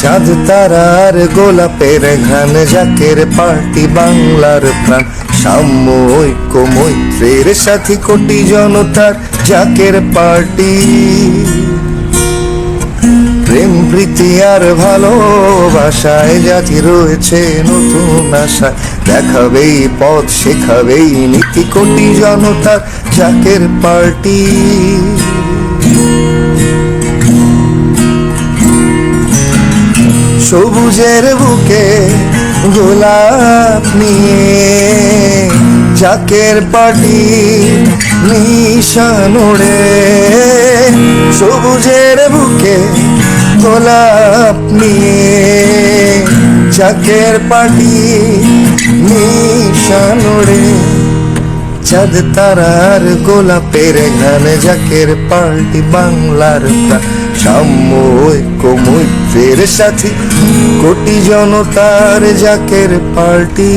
চাঁদ তারার গোলাপের ঘ্রাণ, জাকের পার্টি বাংলার প্রাণ। সাম্য ঐক্য মৈত্রের সাথী কোটি জনতার জাকের পার্টি। প্রেম, প্রীতি আর ভালোবাসায় জাতি রয়েছে নতুন আশা। দেখাবেই পথ, শেখাবেই নীতি কোটি জনতার জাকের পার্টি। সবুজের বুকে গোলাপ নিয়ে জাকের পাটি নিশান ওড়ে। সবুজের বুকে গোলাপ নিয়ে জাকের পাটি নিশান ওড়ে। চাঁদ তারার গোলাপের ঘ্রাণ জাকের পাল্টি বাংলার প্রাণ। সাম্য ঐক্য মৈত্রের সাথী কোটি জনতার জাকের পাল্টি।